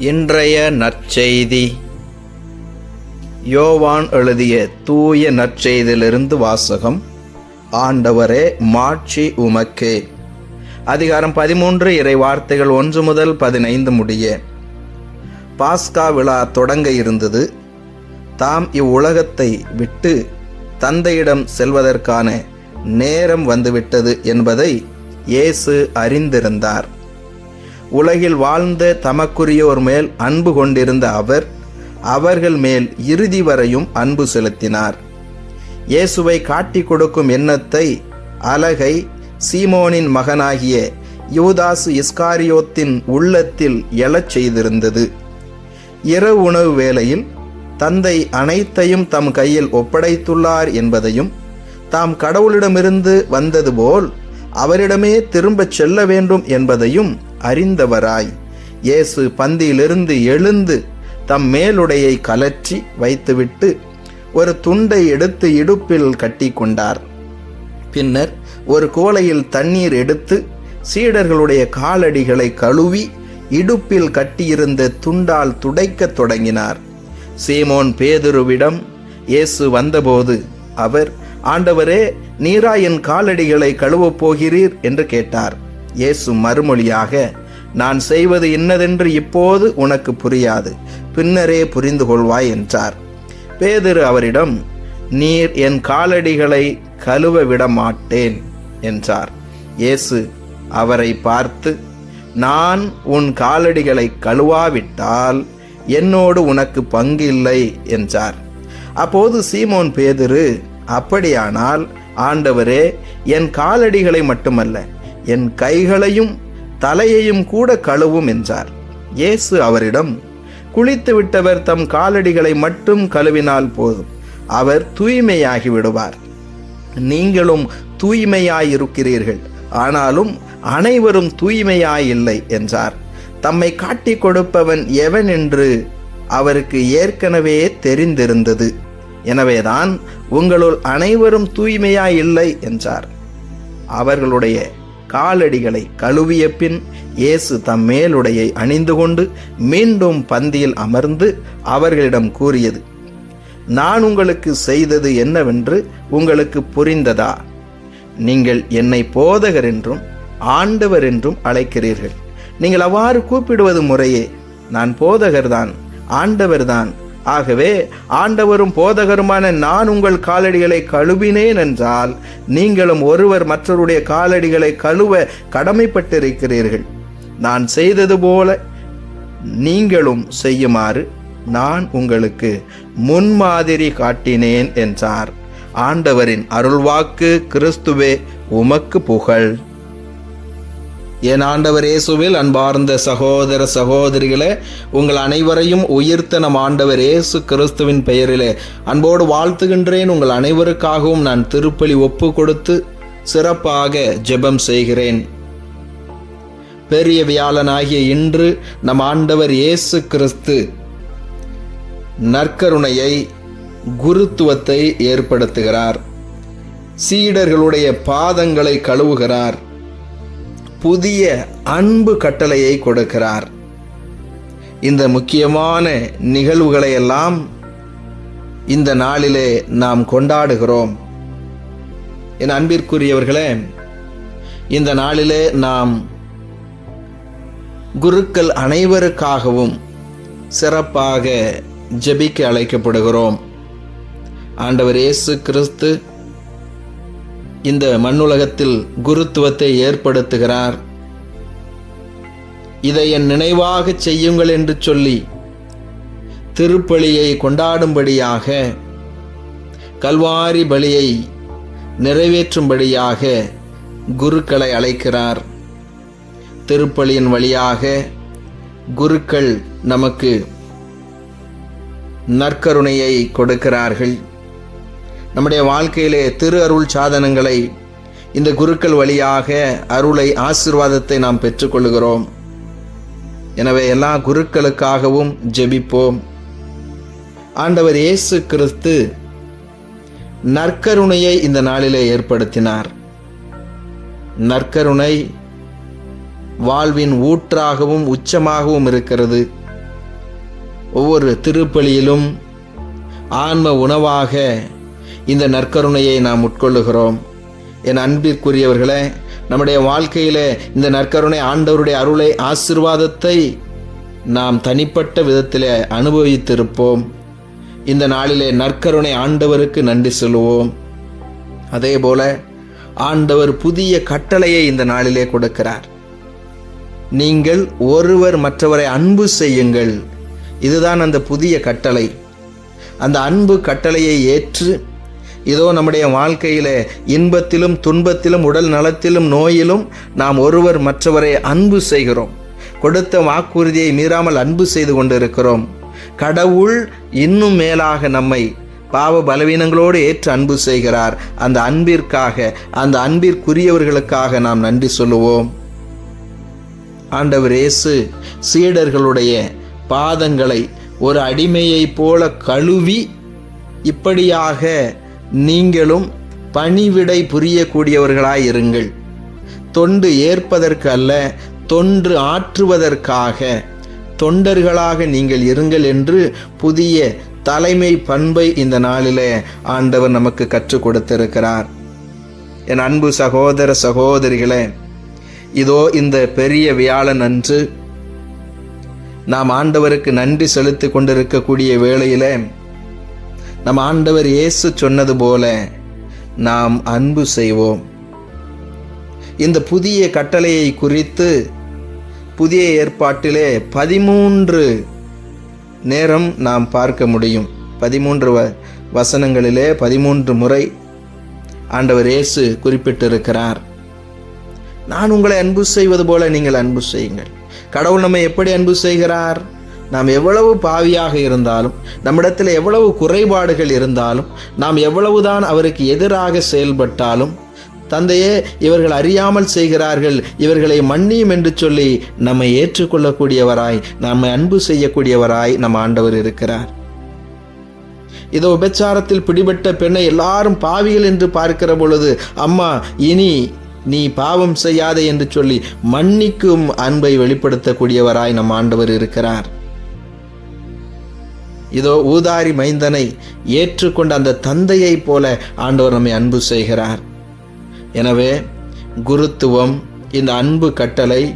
இன்றைய நற்செய்தி. யோவான் எழுதிய தூய நற்செய்தியிலிருந்து வாசகம் ஆண்டவரே மாட்சி உமக்கே. அதிகாரம் பதிமூன்று இறை வார்த்தைகள் ஒன்று முதல் பதினைந்து முடிய. பாஸ்கா விழா தொடங்க இருந்தது. தாம் இவ்வுலகத்தை விட்டு தந்தையிடம் செல்வதற்கான நேரம் வந்துவிட்டது என்பதை இயேசு அறிந்திருந்தார். உலகில் வாழ்ந்த தமக்குரியோர் மேல் அன்பு கொண்டிருந்த அவர் அவர்கள் மேல் இறுதி வரையும் அன்பு செலுத்தினார். இயேசுவை காட்டிக் கொடுக்கும் எண்ணத்தை அலகை சீமோனின் மகனாகிய யூதாசு இஸ்காரியோத்தின் உள்ளத்தில் எழச் செய்திருந்தது. இரவு உணவு வேளையில் தந்தை அனைத்தையும் தம் கையில் ஒப்படைத்துள்ளார் என்பதையும் தாம் கடவுளிடமிருந்து வந்தது போல் அவரிடமே திரும்பச் செல்ல வேண்டும் என்பதையும் அறிந்தவராய். இயேசு பந்தியிலிருந்து எழுந்து தம் மேலுடையை கலற்றி வைத்துவிட்டு ஒரு துண்டை எடுத்து இடுப்பில் கட்டி கொண்டார் பின்னர் ஒரு கோலையில் தண்ணீர் எடுத்து சீடர்களுடைய காலடிகளை கழுவி இடுப்பில் கட்டியிருந்த துண்டால் துடைக்கத் தொடங்கினார். சீமோன் பேதுருவிடம் இயேசு வந்தபோது அவர் ஆண்டவரே நீரா என் காலடிகளை கழுவப் போகிறீர் என்று கேட்டார். இயேசு மறுமொழியாக நான் செய்வது இன்னதென்று இப்போது உனக்கு புரியாது பின்னரே புரிந்து கொள்வாய் என்றார். பேதிரு அவரிடம் நீர் என் காலடிகளை கழுவ விடமாட்டேன் என்றார். இயேசு அவரை பார்த்து நான் உன் காலடிகளை கழுவாவிட்டால் என்னோடு உனக்கு பங்கு இல்லை என்றார். அப்போது சீமோன் பேதிரு அப்படியானால் ஆண்டவரே என் காலடிகளை மட்டுமல்ல என் கைகளையும் தலையையும் கூட கழுவும் என்றார். இயேசு அவரிடம் குளித்து விட்டவர் தம் காலடிகளை மட்டும் கழுவினால் போதும் அவர் தூய்மையாகி விடுவார். நீங்களும் தூய்மையாயிருக்கிறீர்கள் ஆனாலும் அனைவரும் தூய்மையாயில்லை என்றார். தம்மை காட்டிக் கொடுப்பவன் எவன் என்று அவருக்கு ஏற்கனவே தெரிந்திருந்தது. எனவேதான் உங்களுள் அனைவரும் தூய்மையாய் இல்லை என்றார். அவர்களுடைய காலடிகளை கழுவிய பின் இயேசு தம் மேலுடையை அணிந்து கொண்டு மீண்டும் பந்தியில் அமர்ந்து அவர்களிடம் கூறியது நான் உங்களுக்கு செய்தது என்னவென்று உங்களுக்கு புரிந்ததா? நீங்கள் என்னை போதகர் என்றும் ஆண்டவர் என்றும் அழைக்கிறீர்கள். நீங்கள் அவ்வாறு கூப்பிடுவது முறையே. நான் போதகர்தான் ஆண்டவர்தான். ஆகவே ஆண்டவரும் போதகருமான நான் உங்கள் காலடிகளை கழுவினேன் என்றால் நீங்களும் ஒருவர் மற்றவருடைய காலடிகளை கழுவ கடமைப்பட்டிருக்கிறீர்கள். நான் செய்தது போல நீங்களும் செய்யுமாறு நான் உங்களுக்கு முன்மாதிரி காட்டினேன் என்றார். ஆண்டவரின் அருள்வாக்கு கிறிஸ்துவே உமக்கு புகழ். என் ஆண்டவர் இயேசுவில் அன்பார்ந்த சகோதர சகோதரிகளே உங்கள் அனைவரையும் உயிர்த்த நம் ஆண்டவர் இயேசு கிறிஸ்துவின் பெயரிலே அன்போடு வாழ்த்துகின்றேன். உங்கள் அனைவருக்காகவும் நான் திருப்பலி ஒப்பு கொடுத்து சிறப்பாக ஜெபம் செய்கிறேன். பெரிய வியாழனாகிய இன்று நம் ஆண்டவர் இயேசு கிறிஸ்து நற்கருணையை குருத்துவத்தை ஏற்படுத்துகிறார். சீடர்களுடைய பாதங்களை கழுவுகிறார். புதிய அன்பு கட்டளையை கொடுக்கிறார். இந்த முக்கியமான நிகழ்வுகளை எல்லாம் இந்த நாளிலே நாம் கொண்டாடுகிறோம். என் அன்பிற்குரியவர்களே இந்த நாளிலே நாம் குருக்கள் அனைவருக்காகவும் சிறப்பாக ஜெபிக்க அழைக்கப்படுகிறோம். ஆண்டவர் இயேசு கிறிஸ்து இந்த மண்ணுலகத்தில் குருத்துவத்தை ஏற்படுத்துகிறார். இதை என் நினைவாக செய்யுங்கள் என்று சொல்லி திருப்பலியை கொண்டாடும்படியாக கல்வாரி பலியை நிறைவேற்றும்படியாக குருக்களை அழைக்கிறார். திருப்பலியின் வழியாக குருக்கள் நமக்கு நற்கருணையை கொடுக்கிறார்கள். நம்முடைய வாழ்க்கையிலே திரு அருள் சாதனங்களை இந்த குருக்கள் வழியாக அருளை ஆசிர்வாதத்தை நாம் பெற்றுக்கொள்கிறோம் எனவே எல்லா குருக்களுக்காகவும் ஜெபிப்போம். ஆண்டவர் இயேசு கிறிஸ்து நற்கருணையை இந்த நாளிலே ஏற்படுத்தினார். நற்கருணை வாழ்வின் ஊற்றாகவும் உச்சமாகவும் இருக்கிறது. ஒவ்வொரு திருப்பலியிலும் ஆன்ம உணவாக இந்த நற்கருணையை நாம் உட்கொள்ளுகிறோம். என் அன்பிற்குரியவர்களே நம்முடைய வாழ்க்கையில் இந்த நற்கருணை ஆண்டவருடைய அருளை ஆசிர்வாதத்தை நாம் தனிப்பட்ட விதத்தில் அனுபவித்திருப்போம். இந்த நாளிலே நற்கருணை ஆண்டவருக்கு நன்றி சொல்லுவோம். அதே போல ஆண்டவர் புதிய கட்டளையை இந்த நாளிலே கொடுக்கிறார். நீங்கள் ஒருவர் மற்றவரை அன்பு செய்யுங்கள். இதுதான் அந்த புதிய கட்டளை. அந்த அன்பு கட்டளையை ஏற்று இதோ நம்முடைய வாழ்க்கையில் இன்பத்திலும் துன்பத்திலும் உடல் நலத்திலும் நோயிலும் நாம் ஒருவர் மற்றவரை அன்பு செய்கிறோம். கொடுத்த வாக்குறுதியை மீறாமல் அன்பு செய்து கொண்டிருக்கிறோம். கடவுள் இன்னும் மேலாக நம்மை பாவ பலவீனங்களோடு ஏற்று அன்பு செய்கிறார். அந்த அன்பிற்காக அந்த அன்பிற்குரியவர்களுக்காக நாம் நன்றி சொல்லுவோம். ஆண்டவர் இயேசு சீடர்களுடைய பாதங்களை ஒரு அடிமையைப் போல கழுவி இப்படியாக நீங்களும் பணிவிடை புரியக்கூடியவர்களாய் இருங்கள். தொண்டு ஏற்பதற்கு அல்ல தொன்று ஆற்றுவதற்காக தொண்டர்களாக நீங்கள் இருங்கள் என்று புதிய தலைமை பண்பை இந்த நாளிலே ஆண்டவர் நமக்கு கற்றுக் கொடுத்திருக்கிறார். என் அன்பு சகோதர சகோதரிகளே இதோ இந்த பெரிய வியாழன் அன்று நாம் ஆண்டவருக்கு நன்றி செலுத்திக் கொண்டிருக்கக்கூடிய வேளையிலே நம் ஆண்டவர் இயேசு சொன்னது போல நாம் அன்பு செய்வோம். இந்த புதிய கட்டளையை குறித்து புதிய ஏற்பாட்டிலே பதிமூன்று நேரம் நாம் பார்க்க முடியும். பதிமூன்று வ வசனங்களிலே பதிமூன்று முறை ஆண்டவர் இயேசு குறிப்பிட்டிருக்கிறார். நான் உங்களை அன்பு செய்வது போல நீங்கள் அன்பு செய்யுங்கள். கடவுள் நம்மை எப்படி அன்பு செய்கிறார்? நாம் எவ்வளவு பாவியாக இருந்தாலும் நம்மிடத்தில் எவ்வளவு குறைபாடுகள் இருந்தாலும் நாம் எவ்வளவுதான் அவருக்கு எதிராக செயல்பட்டாலும் தந்தையே இவர்கள் அறியாமல் செய்கிறார்கள் இவர்களை மன்னியும் என்று சொல்லி நம்மை ஏற்றுக்கொள்ளக்கூடியவராய் நம்மை அன்பு செய்யக்கூடியவராய் நம் ஆண்டவர் இருக்கிறார். இதோ உபச்சாரத்தில் பிடிபட்ட பெண்ணை எல்லாரும் பாவிகள் என்று பார்க்கிற பொழுது அம்மா இனி நீ பாவம் செய்யாதே என்று சொல்லி மன்னிக்கும் அன்பை வெளிப்படுத்தக்கூடியவராய் நம் ஆண்டவர் இருக்கிறார். இதோ ஊதாரி மைந்தனை ஏற்றுக்கொண்ட அந்த தந்தையைப் போல ஆண்டவர் நம்மை அன்பு செய்கிறார். எனவே குருத்துவம் இந்த அன்பு கட்டளை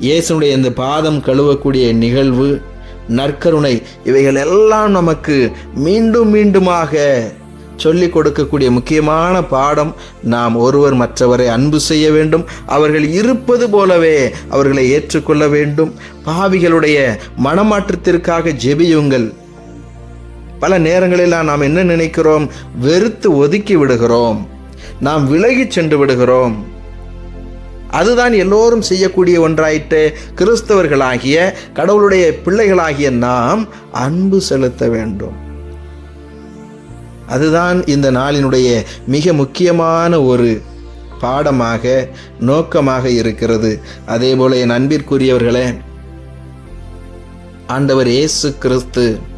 இயேசுடைய இந்த பாதம் கழுவக்கூடிய நிகழ்வு நற்கருணை இவைகள் எல்லாம் நமக்கு மீண்டும் மீண்டுமாக சொல்லிக் கொடுக்கக்கூடிய முக்கியமான பாடம். நாம் ஒருவர் மற்றவரை அன்பு செய்ய வேண்டும். அவர்கள் இருப்பது போலவே அவர்களை ஏற்றுக்கொள்ள வேண்டும். பாவிகளுடைய மனமாற்றத்திற்காக ஜெபியுங்கள். பல நேரங்களில் நாம் என்ன நினைக்கிறோம்? வெறுத்து ஒதுக்கி விடுகிறோம். நாம் விலகி சென்று விடுகிறோம். அதுதான் எல்லோரும் செய்யக்கூடிய ஒன்றாயிட்டு கிறிஸ்தவர்களாகிய கடவுளுடைய பிள்ளைகளாகிய நாம் அன்பு செலுத்த வேண்டும். அதுதான் இந்த நாளினுடைய மிக முக்கியமான ஒரு பாடமாக நோக்கமாக இருக்கிறது. அதே போல என் அன்பிற்குரியவர்களே ஆண்டவர் இயேசு கிறிஸ்து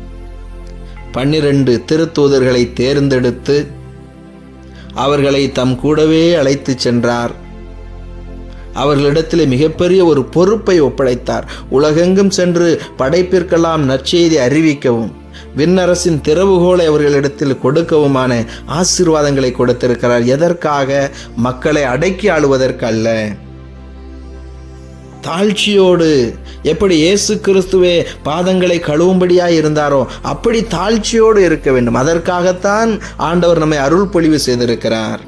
பன்னிரண்டு திருத்தூதர்களை தேர்ந்தெடுத்து அவர்களை தம் கூடவே அழைத்து சென்றார். அவர்களிடத்தில் மிகப்பெரிய ஒரு பொறுப்பை ஒப்படைத்தார். உலகெங்கும் சென்று படைப்பிற்கெல்லாம் நற்செய்தி அறிவிக்கவும் விண்ணரசின் திறவுகோலை அவர்களிடத்தில் கொடுக்கவுமான ஆசீர்வாதங்களை கொடுத்திருக்கிறார். எதற்காக? மக்களை அடக்கி ஆளுவதற்கல்ல. அல்ல தாழ்ச்சியோடு எப்படி இயேசு கிறிஸ்துவே பாதங்களை கழுவும்படியாக இருந்தாரோ அப்படி தாழ்ச்சியோடு இருக்க வேண்டும். அதற்காகத்தான் ஆண்டவர் நம்மை அருள் பொழிவு செய்திருக்கிறார்.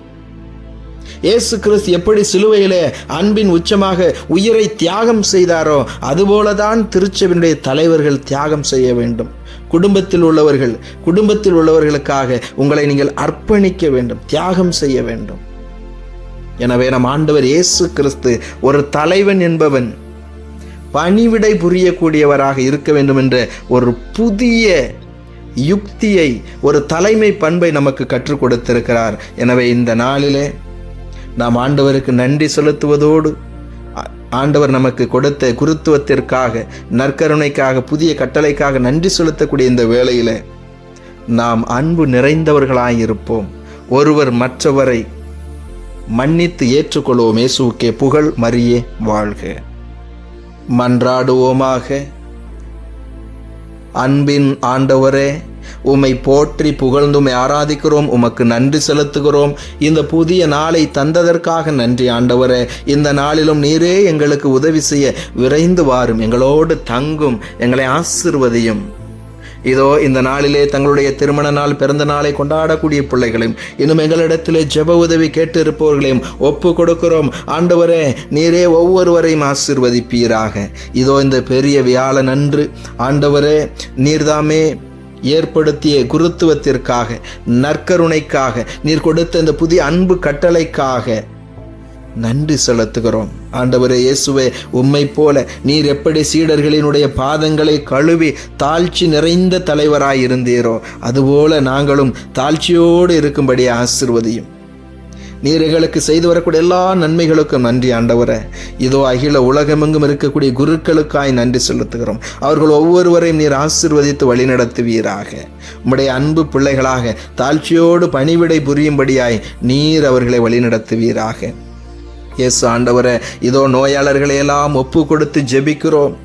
இயேசு கிறிஸ்து எப்படி சிலுவையிலே அன்பின் உச்சமாக உயிரை தியாகம் செய்தாரோ அதுபோலதான் திருச்செவினுடைய தலைவர்கள் தியாகம் செய்ய வேண்டும். குடும்பத்தில் உள்ளவர்கள் குடும்பத்தில் உள்ளவர்களுக்காக உங்களை நீங்கள் அர்ப்பணிக்க வேண்டும் தியாகம் செய்ய வேண்டும். எனவே நம் ஆண்டவர் இயேசு கிறிஸ்து ஒரு தலைவன் என்பவன் பணிவிடை புரியக்கூடியவராக இருக்க வேண்டும் என்ற ஒரு புதிய யுக்தியை ஒரு தலைமை பண்பை நமக்கு கற்றுக் கொடுத்திருக்கிறார். எனவே இந்த நாளிலே நாம் ஆண்டவருக்கு நன்றி செலுத்துவதோடு ஆண்டவர் நமக்கு கொடுத்த குருத்துவத்திற்காக நற்கருணைக்காக புதிய கட்டளைக்காக நன்றி செலுத்தக்கூடிய இந்த வேளையில் நாம் அன்பு நிறைந்தவர்களாயிருப்போம் ஒருவர் மற்றவரை மன்னித்து ஏற்றுக்கொள்வோம் இயேசுக்கே புகழ் மரியே வாழ்க. மன்றாடுவோமாக. அன்பின் ஆண்டவரே உம்மை போற்றி புகழ்ந்துமை ஆராதிக்கிறோம். உமக்கு நன்றி செலுத்துகிறோம். இந்த புதிய நாளை தந்ததற்காக நன்றி ஆண்டவரே. இந்த நாளிலும் நீரே எங்களுக்கு உதவி செய்ய விரைந்து வாரும். எங்களோடு தங்கும் எங்களை ஆசிர்வதியும். இதோ இந்த நாளிலே தங்களுடைய திருமண நாள் பிறந்த நாளை கொண்டாடக்கூடிய பிள்ளைகளையும் இன்னும் எங்களிடத்திலே ஜெப உதவி கேட்டு இருப்பவர்களையும் ஒப்பு கொடுக்கிறோம். ஆண்டவரே நீரே ஒவ்வொருவரையும் ஆசிர்வதிப்பீராக. இதோ இந்த பெரிய வியாழன் அன்று ஆண்டவரே நீர்தாமே ஏற்படுத்திய குருத்துவத்திற்காக நற்கருணைக்காக நீர் கொடுத்த இந்த புதிய அன்பு கட்டளைக்காக நன்றி செலுத்துகிறோம். ஆண்டவரே இயேசுவே உம்மை போல நீர் எப்படி சீடர்களினுடைய பாதங்களை கழுவி தாழ்ச்சி நிறைந்த தலைவராய் இருந்தீரோ அதுபோல நாங்களும் தாழ்ச்சியோடு இருக்கும்படி ஆசிர்வதியும். நீர் எங்களுக்கு செய்து வரக்கூடிய எல்லா நன்மைகளுக்கும் நன்றி ஆண்டவரே. இதோ அகில உலகமெங்கும் இருக்கக்கூடிய குருக்களுக்காய் நன்றி செலுத்துகிறோம். அவர்கள் ஒவ்வொருவரையும் நீர் ஆசிர்வதித்து வழிநடத்துவீராக. உம்முடைய அன்பு பிள்ளைகளாக தாழ்ச்சியோடு பணிவிடை புரியும்படியாய் நீர் அவர்களை வழிநடத்துவீராக. இயேசு ஆண்டவரே இதோ நோயாளர்களை எல்லாம் ஒப்பு கொடுத்து ஜெபிக்கிறோம்.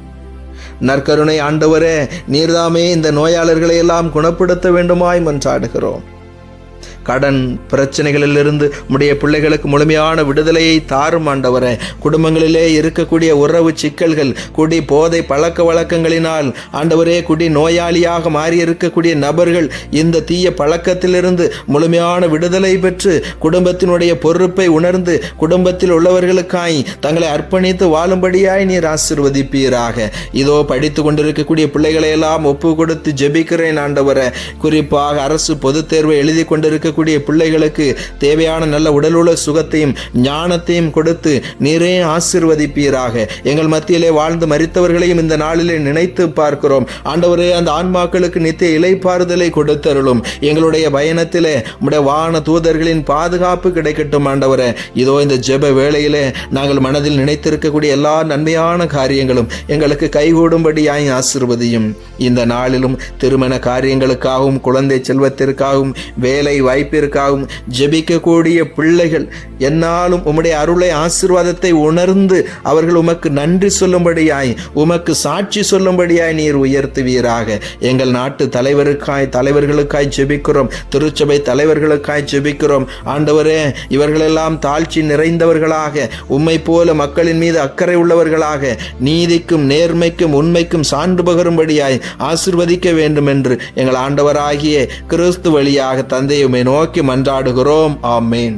நற்கருணை ஆண்டவரே நீர்தாமே இந்த நோயாளர்களை எல்லாம் குணப்படுத்த வேண்டுமாய் மன்றாடுகிறோம். கடன் பிரச்சனைகளிலிருந்து உடைய பிள்ளைகளுக்கு முழுமையான விடுதலையை தாரும் ஆண்டவரே. குடும்பங்களிலே இருக்கக்கூடிய உறவு சிக்கல்கள் குடி போதை பழக்க வழக்கங்களினால் ஆண்டவரே குடி நோயாளியாக மாறி இருக்கக்கூடிய நபர்கள் இந்த தீய பழக்கத்திலிருந்து முழுமையான விடுதலை பெற்று குடும்பத்தினுடைய பொறுப்பை உணர்ந்து குடும்பத்தில் உள்ளவர்களுக்காய் தங்களை அர்ப்பணித்து வாழும்படியாய் நீர் ஆசிர்வதிப்பீராக. இதோ படித்து கொண்டிருக்கக்கூடிய பிள்ளைகளை எல்லாம் ஒப்பு கொடுத்து ஜெபிக்கிறேன் ஆண்டவரே. குறிப்பாக அரசு பொதுத் தேர்வை எழுதி இருக்கக்கூடிய பிள்ளைகளுக்கு தேவையான நல்ல உடலுள்ள சுகத்தையும் ஞானத்தையும் கொடுத்து நீரே ஆசிர்வதிப்பீராக. எங்கள் மத்தியிலே வாழ்ந்து மறித்தவர்களையும் இந்த நாளிலே நினைத்து பார்க்கிறோம். ஆண்டவரே அந்த ஆன்மாக்களுக்கு நித்திய இலைப்பாறுதலை கொடுத்தருளும். எங்களுடைய பயணத்திலே நம்முடைய வான தூதர்களின் பாதுகாப்பு கிடைக்கட்டும் ஆண்டவரே. இதோ இந்த ஜெப வேளையிலே நாங்கள் மனதில் நினைத்திருக்கக்கூடிய எல்லா நன்மையான காரியங்களும் எங்களுக்கு கைகூடும்படியாய் ஆசிர்வதியும். இந்த நாளிலும் திருமண காரியங்களுக்காகவும் குழந்தை செல்வத்திற்காகவும் வேலை வாய்ப்பிற்காகவும் ஜெபிக்கக்கூடிய பிள்ளைகள் என்னாலும் உம்முடைய அருளை ஆசிர்வாதத்தை உணர்ந்து அவர்கள் உமக்கு நன்றி சொல்லும்படியாய் உமக்கு சாட்சி சொல்லும்படியாய் நீர் உயர்த்துவீராக. எங்கள் நாட்டு தலைவருக்காய் தலைவர்களுக்காய் ஜெபிக்கிறோம். திருச்சபை தலைவர்களுக்காய் ஜெபிக்கிறோம். ஆண்டவரே இவர்களெல்லாம் தாழ்ச்சி நிறைந்தவர்களாக உம்மை போல மக்களின் மீது அக்கறை உள்ளவர்களாக நீதிக்கும் நேர்மைக்கும் உண்மைக்கும் சான்று பகரும்படியாய் ஆசிர்வதிக்க வேண்டும் என்று எங்கள் ஆண்டவராகிய கிறிஸ்து வழியாக தந்தையுமே நோக்கி மன்றாடுகிறோம். ஆமேன்.